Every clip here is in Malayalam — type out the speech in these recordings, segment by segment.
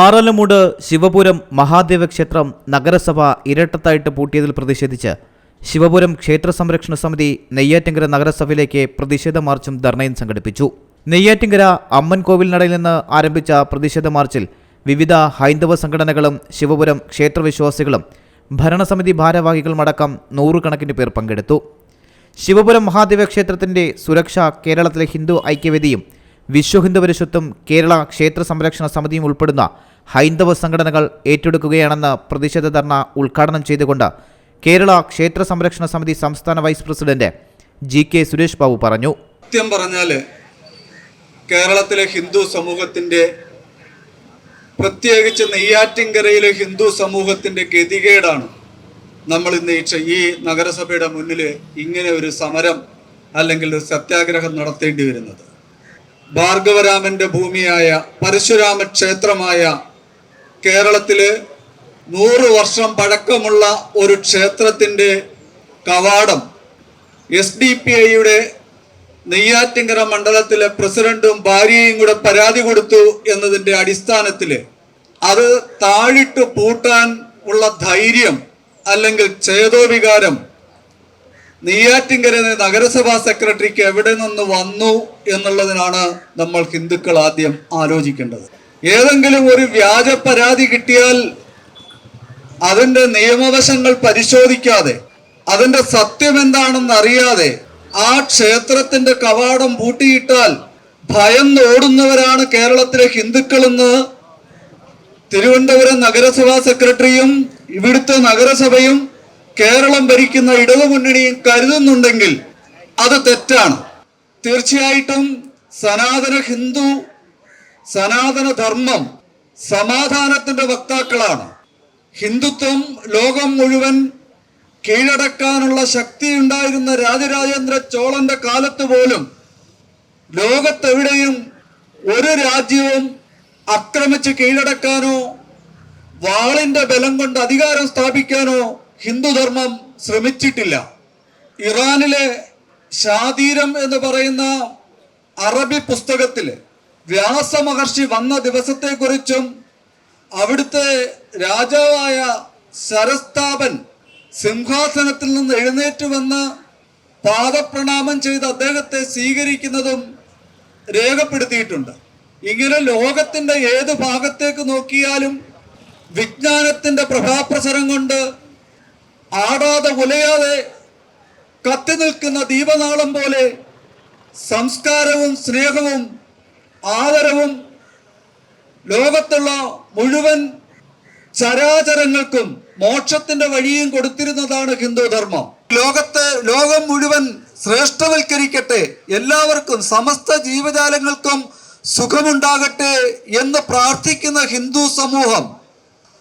ആറലമൂട് ശിവപുരം മഹാദേവ ക്ഷേത്രം നഗരസഭ ഇരട്ടത്തായിട്ട് പൂട്ടിയതിൽ പ്രതിഷേധിച്ച് ശിവപുരം ക്ഷേത്ര സംരക്ഷണ സമിതി നെയ്യാറ്റിങ്കര നഗരസഭയിലേക്ക് പ്രതിഷേധ മാർച്ചും ധർണയും സംഘടിപ്പിച്ചു. നെയ്യാറ്റിങ്കര അമ്മൻ കോവിൽ നടയിൽ നിന്ന് ആരംഭിച്ച പ്രതിഷേധ മാർച്ചിൽ വിവിധ ഹൈന്ദവ സംഘടനകളും ശിവപുരം ക്ഷേത്രവിശ്വാസികളും ഭരണസമിതി ഭാരവാഹികളുമടക്കം നൂറുകണക്കിന് പേർ പങ്കെടുത്തു. ശിവപുരം മഹാദേവ ക്ഷേത്രത്തിന്റെ സുരക്ഷ കേരളത്തിലെ ഹിന്ദു ഐക്യവേദിയും വിശ്വ ഹിന്ദു പരിഷത്തും കേരള ക്ഷേത്ര സംരക്ഷണ സമിതിയും ഉൾപ്പെടുന്ന ഹൈന്ദവ സംഘടനകൾ ഏറ്റെടുക്കുകയാണെന്ന് പ്രതിഷേധ ധർണ ഉദ്ഘാടനം ചെയ്തുകൊണ്ട് കേരള ക്ഷേത്ര സംരക്ഷണ സമിതി സംസ്ഥാന vice president G K Suresh Babu പറഞ്ഞു. സത്യം പറഞ്ഞാൽ കേരളത്തിലെ ഹിന്ദു സമൂഹത്തിന്റെ പ്രത്യേകിച്ച് നെയ്യാറ്റിൻകരയിലെ ഹിന്ദു സമൂഹത്തിന്റെ ഗതികേടാണ് നമ്മൾ ഇന്ന് ഈ നഗരസഭയുടെ മുന്നിൽ ഇങ്ങനെ ഒരു സമരം അല്ലെങ്കിൽ സത്യാഗ്രഹം നടത്തേണ്ടി വരുന്നത്. ഭാർഗവരാമന്റെ ഭൂമിയായ പരശുരാമ ക്ഷേത്രമായ കേരളത്തിൽ നൂറ് വർഷം പഴക്കമുള്ള ഒരു ക്ഷേത്രത്തിന്റെ കവാടം എസ് ഡി പി ഐയുടെ നെയ്യാറ്റിങ്കര മണ്ഡലത്തിലെ പ്രസിഡന്റും ഭാര്യയും കൂടെ പരാതി കൊടുത്തു എന്നതിന്റെ അടിസ്ഥാനത്തിൽ അത് താഴിട്ട് പൂട്ടാൻ ഉള്ള ധൈര്യം അല്ലെങ്കിൽ ചേതോവികാരം നെയ്യാറ്റിങ്കര നഗരസഭാ സെക്രട്ടറിക്ക് എവിടെ നിന്ന് വന്നു എന്നുള്ളതിനാണ് നമ്മൾ ഹിന്ദുക്കൾ ആദ്യം ആലോചിക്കേണ്ടത്. ഏതെങ്കിലും ഒരു വ്യാജ പരാതി കിട്ടിയാൽ അതിന്റെ നിയമവശങ്ങൾ പരിശോധിക്കാതെ അതിന്റെ സത്യം എന്താണെന്ന് അറിയാതെ ആ ക്ഷേത്രത്തിന്റെ കവാടം പൂട്ടിയിട്ടാൽ ഭയന്ന് ഓടുന്നവരാണ് കേരളത്തിലെ ഹിന്ദുക്കളെന്ന് തിരുവനന്തപുരം നഗരസഭാ സെക്രട്ടറിയും ഇവിടുത്തെ നഗരസഭയും കേരളം ഭരിക്കുന്ന ഇടതുമുന്നണിയും കരുതുന്നുണ്ടെങ്കിൽ അത് തെറ്റാണ്. തീർച്ചയായിട്ടും സനാതന ഹിന്ദു സനാതന ധർമ്മം സമാധാനത്തിന്റെ വക്താക്കളാണ്. ഹിന്ദുത്വം ലോകം മുഴുവൻ കീഴടക്കാനുള്ള ശക്തി ഉണ്ടായിരുന്ന രാജരാജേന്ദ്ര ചോളന്റെ കാലത്ത് പോലും ലോകത്തെവിടെയും ഒരു രാജ്യവും ആക്രമിച്ച് കീഴടക്കാനോ വാളിന്റെ ബലം കൊണ്ട് അധികാരം സ്ഥാപിക്കാനോ ഹിന്ദുധർമ്മം ശ്രമിച്ചിട്ടില്ല. ഇറാനിലെ ഷാദീരം എന്ന് പറയുന്ന അറബി പുസ്തകത്തിൽ വ്യാസമഹർഷി വന്ന ദിവസത്തെക്കുറിച്ചും അവിടുത്തെ രാജാവായ ശരസ്താപൻ സിംഹാസനത്തിൽ നിന്ന് എഴുന്നേറ്റ് വന്ന് പാദപ്രണാമം ചെയ്ത് അദ്ദേഹത്തെ സ്വീകരിക്കുന്നതും രേഖപ്പെടുത്തിയിട്ടുണ്ട്. ഇങ്ങനെ ലോകത്തിന്റെ ഏത് ഭാഗത്തേക്ക് നോക്കിയാലും വിജ്ഞാനത്തിന്റെ പ്രഭാപ്രസരം കൊണ്ട് ആടാതെ ഉലയാതെ കത്തി നിൽക്കുന്ന ദീപനാളം പോലെ സംസ്കാരവും സ്നേഹവും ആദരവും ലോകത്തുള്ള മുഴുവൻ ചരാചരങ്ങൾക്കും മോക്ഷത്തിന്റെ വഴിയും കൊടുത്തിരുന്നതാണ് ഹിന്ദുധർമ്മം. ലോകത്തെ ലോകം മുഴുവൻ ശ്രേഷ്ഠവൽക്കരിക്കട്ടെ എല്ലാവർക്കും സമസ്ത ജീവജാലങ്ങൾക്കും സുഖമുണ്ടാകട്ടെ എന്ന് പ്രാർത്ഥിക്കുന്ന ഹിന്ദു സമൂഹം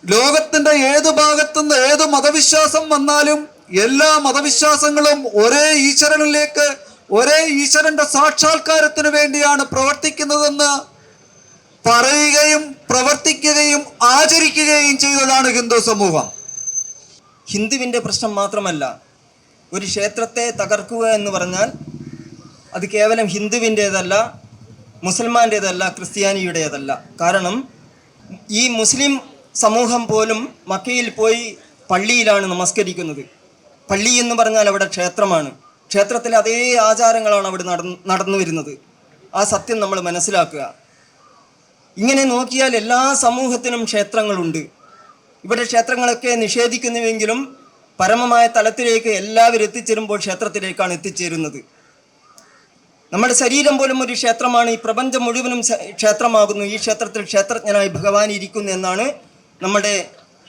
ലോകത്തിന്റെ ഏത് ഭാഗത്തുനിന്ന് ഏത് മതവിശ്വാസം വന്നാലും എല്ലാ മതവിശ്വാസങ്ങളും ഒരേ ഈശ്വരനിലേക്ക് ഒരേ ഈശ്വരന്റെ സാക്ഷാത്കാരത്തിന് വേണ്ടിയാണ് പ്രവർത്തിക്കുന്നതെന്ന് പറയുകയും പ്രവർത്തിക്കുകയും ആചരിക്കുകയും ചെയ്തതാണ് ഹിന്ദു സമൂഹം. ഹിന്ദുവിന്റെ പ്രശ്നം മാത്രമല്ല ഒരു ക്ഷേത്രത്തെ തകർക്കുക എന്ന് പറഞ്ഞാൽ അത് കേവലം ഹിന്ദുവിന്റേതല്ല മുസൽമാന്റേതല്ല ക്രിസ്ത്യാനിയുടേതല്ല. കാരണം ഈ മുസ്ലിം സമൂഹം പോലും മക്കയിൽ പോയി പള്ളിയിലാണ് നമസ്കരിക്കുന്നത്. പള്ളി എന്ന് പറഞ്ഞാൽ അവിടെ ക്ഷേത്രമാണ്. ക്ഷേത്രത്തിൽ അതേ ആചാരങ്ങളാണ് അവിടെ നടന്ന് നടന്നു വരുന്നത്. ആ സത്യം നമ്മൾ മനസ്സിലാക്കുക. ഇങ്ങനെ നോക്കിയാൽ എല്ലാ സമൂഹത്തിനും ക്ഷേത്രങ്ങളുണ്ട്. ഇവിടെ ക്ഷേത്രങ്ങളൊക്കെ നിഷേധിക്കുന്നുവെങ്കിലും പരമമായ തലത്തിലേക്ക് എല്ലാവരും എത്തിച്ചേരുമ്പോൾ ക്ഷേത്രത്തിലേക്കാണ് എത്തിച്ചേരുന്നത്. നമ്മുടെ ശരീരം പോലും ഒരു ക്ഷേത്രമാണ്. ഈ പ്രപഞ്ചം മുഴുവനും ക്ഷേത്രമാകുന്നു. ഈ ക്ഷേത്രത്തിൽ ക്ഷേത്രജ്ഞനായി ഭഗവാൻ ഇരിക്കുന്നു എന്നാണ് നമ്മുടെ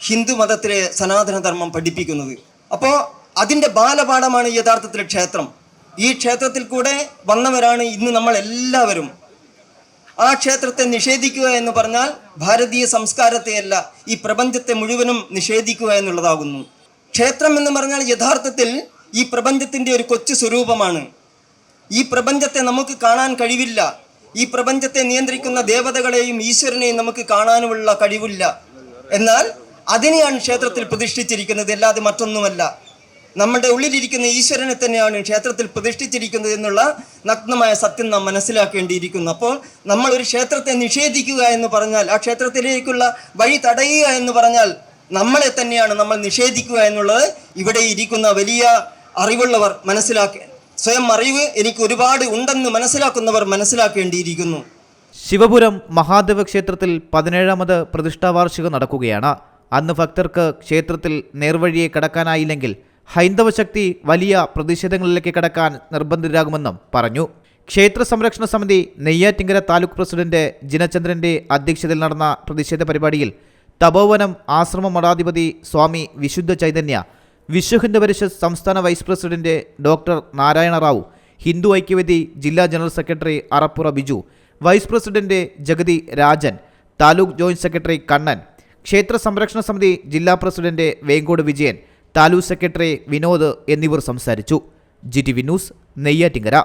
ഹിന്ദു മതത്തിലെ സനാതനധർമ്മം പഠിപ്പിക്കുന്നത്. അപ്പോൾ അതിന്റെ ബാലപാഠമാണ് യഥാർത്ഥത്തിൽ ക്ഷേത്രം. ഈ ക്ഷേത്രത്തിൽ കൂടെ വന്നവരാണ് ഇന്ന് നമ്മൾ എല്ലാവരും ആ ക്ഷേത്രത്തെ നിഷേധിക്കുക എന്ന് പറഞ്ഞാൽ ഭാരതീയ സംസ്കാരത്തെയല്ല ഈ പ്രപഞ്ചത്തെ മുഴുവനും നിഷേധിക്കുക എന്നുള്ളതാകുന്നു. ക്ഷേത്രം എന്ന് പറഞ്ഞാൽ യഥാർത്ഥത്തിൽ ഈ പ്രപഞ്ചത്തിന്റെ ഒരു കൊച്ചു സ്വരൂപമാണ്. ഈ പ്രപഞ്ചത്തെ നമുക്ക് കാണാൻ കഴിവില്ല. ഈ പ്രപഞ്ചത്തെ നിയന്ത്രിക്കുന്ന ദേവതകളെയും ഈശ്വരനെയും നമുക്ക് കാണാനുമുള്ള കഴിവില്ല. എന്നാൽ അതിനെയാണ് ക്ഷേത്രത്തിൽ പ്രതിഷ്ഠിച്ചിരിക്കുന്നത്. അല്ലാതെ മറ്റൊന്നുമല്ല. നമ്മുടെ ഉള്ളിലിരിക്കുന്ന ഈശ്വരനെ തന്നെയാണ് ക്ഷേത്രത്തിൽ പ്രതിഷ്ഠിച്ചിരിക്കുന്നത് എന്നുള്ള നഗ്നമായ സത്യം നാം മനസ്സിലാക്കേണ്ടിയിരിക്കുന്നു. അപ്പോൾ നമ്മൾ ഒരു ക്ഷേത്രത്തെ നിഷേധിക്കുക എന്ന് പറഞ്ഞാൽ ആ ക്ഷേത്രത്തിലേക്കുള്ള വഴി തടയുക എന്ന് പറഞ്ഞാൽ നമ്മളെ തന്നെയാണ് നമ്മൾ നിഷേധിക്കുക എന്നുള്ളത് ഇവിടെ ഇരിക്കുന്ന വലിയ അറിവുള്ളവർ മനസ്സിലാക്കേ സ്വയം അറിവ് എനിക്ക് ഒരുപാട് ഉണ്ടെന്ന് മനസ്സിലാക്കുന്നവർ മനസ്സിലാക്കേണ്ടിയിരിക്കുന്നു. ശിവപുരം മഹാദേവ ക്ഷേത്രത്തിൽ പതിനേഴാമത് പ്രതിഷ്ഠാവാർഷികം നടക്കുകയാണ്. അന്ന് ഭക്തർക്ക് ക്ഷേത്രത്തിൽ നേർവഴിയെ കടക്കാനായില്ലെങ്കിൽ ഹൈന്ദവ ശക്തി വലിയ പ്രതിഷേധങ്ങളിലേക്ക് കടക്കാൻ നിർബന്ധിതരാകുമെന്നും പറഞ്ഞു. ക്ഷേത്ര സംരക്ഷണ സമിതി നെയ്യാറ്റിങ്കര താലൂക്ക് പ്രസിഡന്റ് ജിനചന്ദ്രന്റെ അധ്യക്ഷതയിൽ നടന്ന പ്രതിഷേധ പരിപാടിയിൽ തപോവനം ആശ്രമ മഠാധിപതി സ്വാമി വിശുദ്ധ ചൈതന്യ വിശ്വഹിന്ദു പരിഷത്ത് സംസ്ഥാന vice president doctor Narayana Rao Hindu Aikyavedi ജില്ലാ general secretary Arappura Biju vice president Jagathi Rajan taluk joint secretary Kannan Kshetra Samrakshana Samiti ജില്ലാ പ്രസിഡന്റ് വേങ്കോട് വിജയൻ താലൂക്ക് സെക്രട്ടറി വിനോദ് എന്നിവർ സംസാരിച്ചു. G T V news Neyyattinkara.